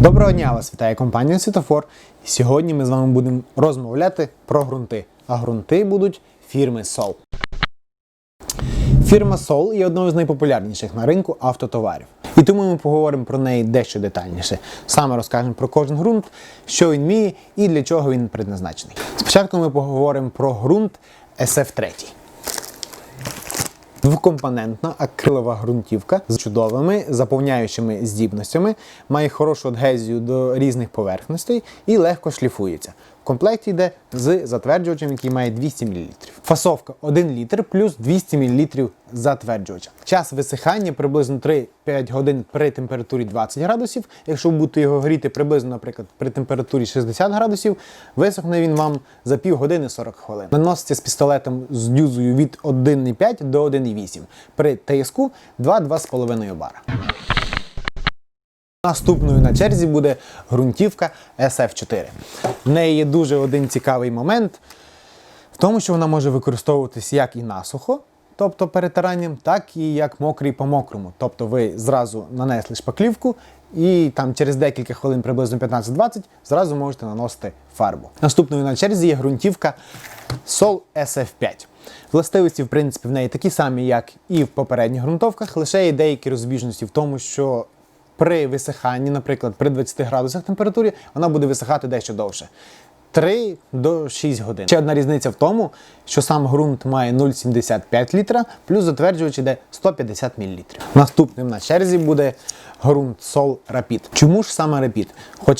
Доброго дня вас вітає компанія Світофор. Сьогодні ми з вами будемо розмовляти про ґрунти. А ґрунти будуть фірми Sol. Фірма Sol є одною з найпопулярніших на ринку автотоварів. І тому ми поговоримо про неї дещо детальніше. Саме розкажемо про кожен ґрунт, що він вміє і для чого він предназначений. Спочатку ми поговоримо про ґрунт SF3. Двокомпонентна акрилова ґрунтівка з чудовими заповняючими здібностями, має хорошу адгезію до різних поверхностей і легко шліфується. В комплекті йде з затверджувачем, який має 200 мл. Фасовка 1 літр плюс 200 мл затверджувача. Час висихання приблизно 3-5 годин при температурі 20 градусів. Якщо будете його гріти приблизно, наприклад, при температурі 60 градусів, висохне він вам за пів години 40 хвилин. Наноситься з пістолетом з дюзою від 1,5 до 1,8 при тиску 2-2,5 бара. Наступною на черзі буде ґрунтівка SF4. В неї є дуже один цікавий момент в тому, що вона може використовуватись як і насухо, тобто перетиранням, так і як мокрий по мокрому. Тобто ви зразу нанесли шпаклівку і там через декілька хвилин, приблизно 15-20, зразу можете наносити фарбу. Наступною на черзі є ґрунтівка Sol SF5. Властивості, в принципі, в неї такі самі, як і в попередніх ґрунтовках, лише є деякі розбіжності в тому, що при висиханні, наприклад, при 20 градусах температурі, вона буде висихати дещо довше. 3 до 6 годин. Ще одна різниця в тому, що сам ґрунт має 0,75 літра, плюс затверджувач іде 150 мл. Наступним на черзі буде ґрунт Sol Rapid. Чому ж саме Rapid?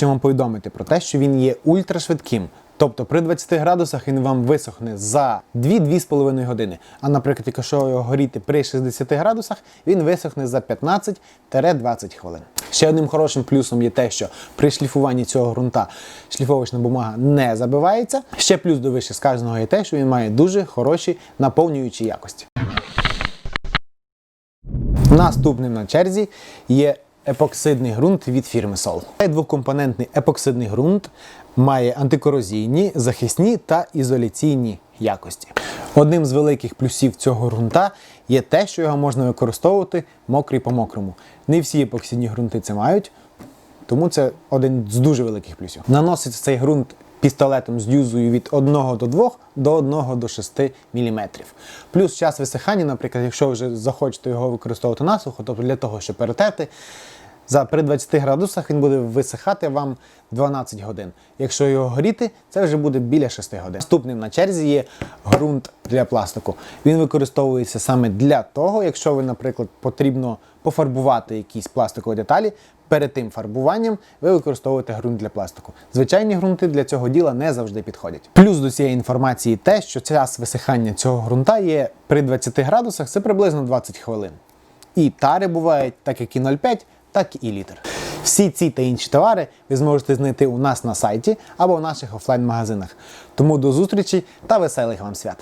Вам повідомити про те, що він є ультрашвидким. Тобто при 20 градусах він вам висохне за 2-2,5 години. А наприклад, якщо його горіти при 60 градусах, він висохне за 15-20 хвилин. Ще одним хорошим плюсом є те, що при шліфуванні цього ґрунта шліфовочна бумага не забивається. Ще плюс до вище сказаного є те, що він має дуже хороші наповнюючі якості. Наступним на черзі є епоксидний ґрунт від фірми Sol. Цей двокомпонентний епоксидний ґрунт має антикорозійні, захисні та ізоляційні якості. Одним з великих плюсів цього ґрунта є те, що його можна використовувати мокрий по мокрому. Не всі епоксидні ґрунти це мають, тому це один з дуже великих плюсів. Наноситься цей ґрунт пістолетом з дюзою від 1 до 2 до 1 до 6 мм. Плюс час висихання, наприклад, якщо вже захочете його використовувати насухо, тобто для того, щоб перетерти, за при 20 градусах він буде висихати вам 12 годин. Якщо його горіти, це вже буде біля 6 годин. Наступним на черзі є ґрунт для пластику. Він використовується саме для того, якщо ви, наприклад, потрібно пофарбувати якісь пластикові деталі. Перед тим фарбуванням ви використовуєте ґрунт для пластику. Звичайні ґрунти для цього діла не завжди підходять. Плюс до цієї інформації те, що час висихання цього ґрунта є при 20 градусах, це приблизно 20 хвилин. І тари бувають так як і 0,5, так і літр. Всі ці та інші товари ви зможете знайти у нас на сайті або в наших офлайн-магазинах. Тому до зустрічі та веселих вам свят!